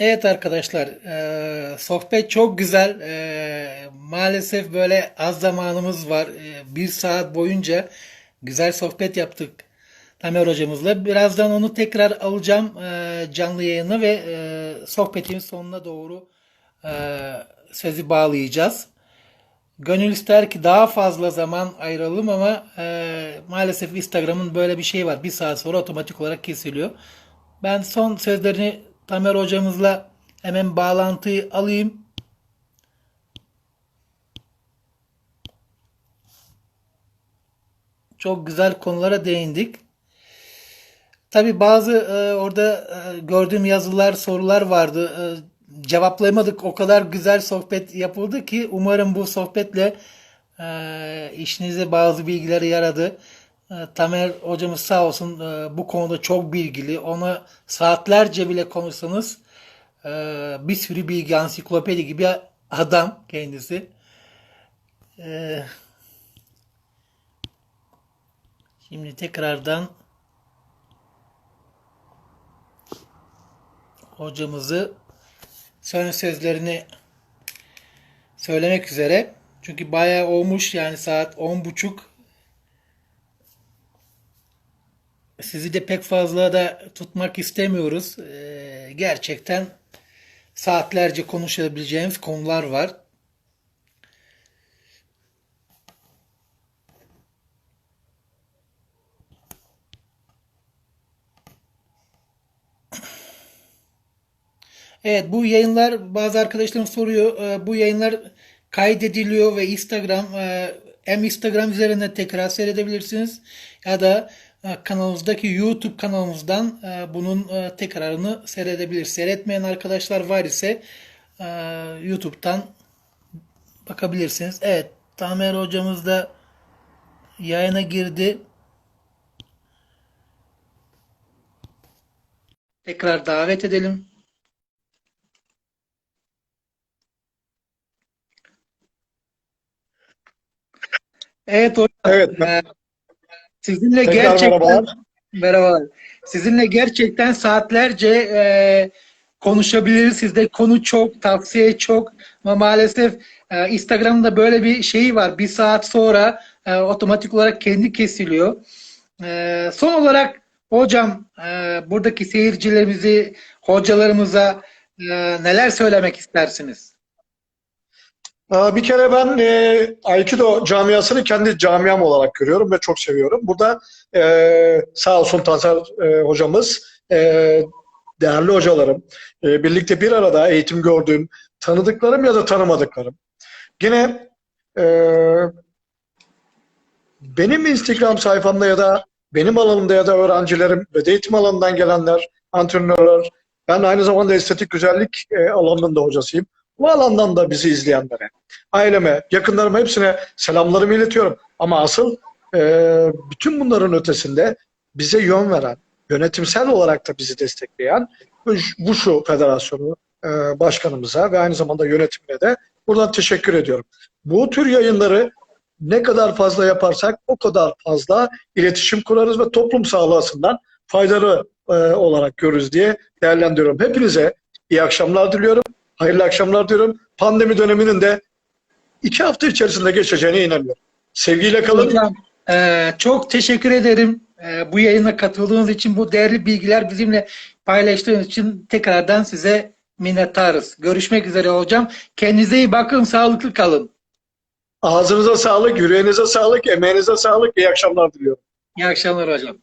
Evet arkadaşlar, eee, sohbet çok güzel. Eee, maalesef böyle az zamanımız var. Eee, bir saat boyunca güzel sohbet yaptık Tamer hocamızla. Birazdan onu tekrar alacağım eee, canlı yayına ve eee sohbetin sonuna doğru eee, sözü bağlayacağız. Gönül ister ki daha fazla zaman ayıralım ama eee, maalesef Instagram'ın böyle bir şey var. Bir saat sonra otomatik olarak kesiliyor. Ben son sözlerini Tamer hocamızla hemen bağlantıyı alayım. Çok güzel konulara değindik. Tabii bazı e, orada e, gördüğüm yazılar, sorular vardı. E, cevaplayamadık. O kadar güzel sohbet yapıldı ki umarım bu sohbetle e, işinize bazı bilgileri yaradı. E, Tamer hocamız sağ olsun e, bu konuda çok bilgili. Ona saatlerce bile konuşsanız e, bir sürü bilgi, ansiklopedi gibi adam kendisi. Şimdi tekrardan hocamızı son sözlerini söylemek üzere. Çünkü bayağı olmuş yani saat on buçuk. Sizi de pek fazla da tutmak istemiyoruz. Ee, gerçekten saatlerce konuşabileceğimiz konular var. Evet bu yayınlar bazı arkadaşlarım soruyor. Ee, Bu yayınlar kaydediliyor ve Instagram e, hem Instagram üzerinden tekrar seyredebilirsiniz ya da e, kanalımızdaki YouTube kanalımızdan e, bunun e, tekrarını seyredebilir. Seyretmeyen arkadaşlar var ise e, YouTube'dan bakabilirsiniz. Evet Tamer hocamız da yayına girdi. Tekrar davet edelim. Evet hocam. Evet, e, Sizinle tekrar gerçekten merhabalar. merhabalar. Sizinle gerçekten saatlerce e, konuşabiliriz. Sizde konu çok, tavsiye çok ama maalesef e, Instagram'da böyle bir şey var. Bir saat sonra e, otomatik olarak kendi kesiliyor. E, son olarak hocam e, buradaki seyircilerimizi, hocalarımıza e, neler söylemek istersiniz? Bir kere ben e, Aikido camiasını kendi camiam olarak görüyorum ve çok seviyorum. Burada e, sağ olsun Tansel e, hocamız, e, değerli hocalarım, e, birlikte bir arada eğitim gördüğüm, tanıdıklarım ya da tanımadıklarım. Yine e, benim Instagram sayfamda ya da benim alanımda ya da öğrencilerim ve eğitim alanından gelenler, antrenörler, ben aynı zamanda estetik güzellik e, alanının da hocasıyım. Bu alandan da bizi izleyenlere, aileme, yakınlarıma hepsine selamlarımı iletiyorum. Ama asıl e, bütün bunların ötesinde bize yön veren, yönetimsel olarak da bizi destekleyen bu şu federasyonu e, başkanımıza ve aynı zamanda yönetimine de buradan teşekkür ediyorum. Bu tür yayınları ne kadar fazla yaparsak o kadar fazla iletişim kurarız ve toplum sağlığı açısından faydalı e, olarak görürüz diye değerlendiriyorum. Hepinize iyi akşamlar diliyorum. Hayırlı akşamlar diyorum. Pandemi döneminin de iki hafta içerisinde geçeceğine inanıyorum. Sevgiyle kalın. Hocam e, çok teşekkür ederim. E, bu yayına katıldığınız için, bu değerli bilgiler bizimle paylaştığınız için tekrardan size minnettarız. Görüşmek üzere hocam. Kendinize iyi bakın, sağlıklı kalın. Ağzınıza sağlık, yüreğinize sağlık, emeğinize sağlık. İyi akşamlar diliyorum. İyi akşamlar hocam.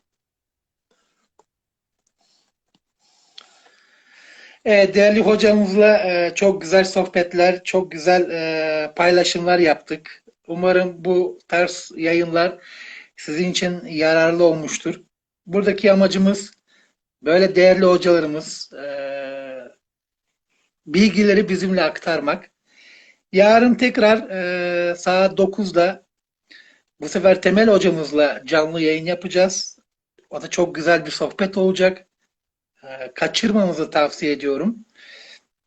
Değerli hocamızla e, çok güzel sohbetler, çok güzel e, paylaşımlar yaptık. Umarım bu tarz yayınlar sizin için yararlı olmuştur. Buradaki amacımız böyle değerli hocalarımız e, bilgileri bizimle aktarmak. Yarın tekrar saat 9'da bu sefer Temel hocamızla canlı yayın yapacağız. O da çok güzel bir sohbet olacak. E, kaçırmamanızı tavsiye ediyorum.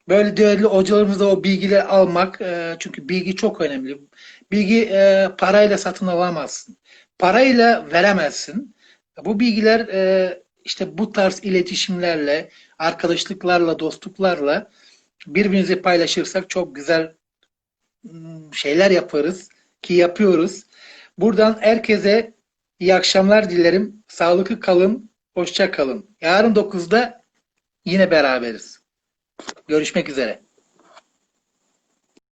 Böyle değerli hocalarımızda o bilgileri almak e, çünkü bilgi çok önemli. Bilgi e, parayla satın alamazsın. Parayla veremezsin. Bu bilgiler e, işte bu tarz iletişimlerle, arkadaşlıklarla, dostluklarla birbirimizi paylaşırsak çok güzel ım, şeyler yaparız ki yapıyoruz. Buradan herkese iyi akşamlar dilerim. Sağlıklı kalın, hoşça kalın. Yarın 9'da yine beraberiz. Görüşmek üzere.